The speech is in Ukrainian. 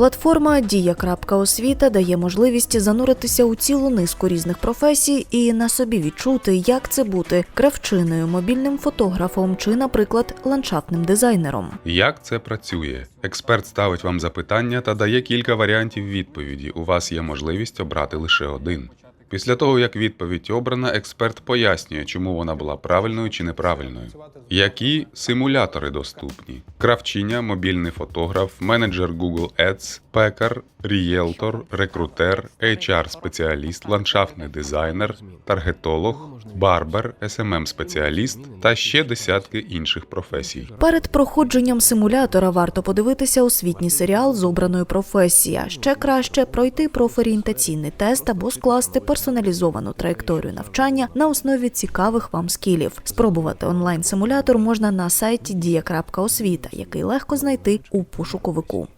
Платформа Дія.освіта дає можливість зануритися у цілу низку різних професій і на собі відчути, як це бути кравчиною, мобільним фотографом чи, наприклад, ландшафтним дизайнером. Як це працює? Експерт ставить вам запитання та дає кілька варіантів відповіді. У вас є можливість обрати лише один. Після того, як відповідь обрана, експерт пояснює, чому вона була правильною чи неправильною. Які симулятори доступні: кравчиня, мобільний фотограф, менеджер Google Ads, пекар, рієлтор, рекрутер, HR-спеціаліст, ландшафтний дизайнер, таргетолог, барбер, smm спеціаліст та ще десятки інших професій. Перед проходженням симулятора варто подивитися освітній серіал з обраною професії. А Ще краще пройти профорієнтаційний тест або скласти персоналізовану траєкторію навчання на основі цікавих вам скілів. Спробувати онлайн симулятор можна на сайті дія.освіта, який легко знайти у пошуковику.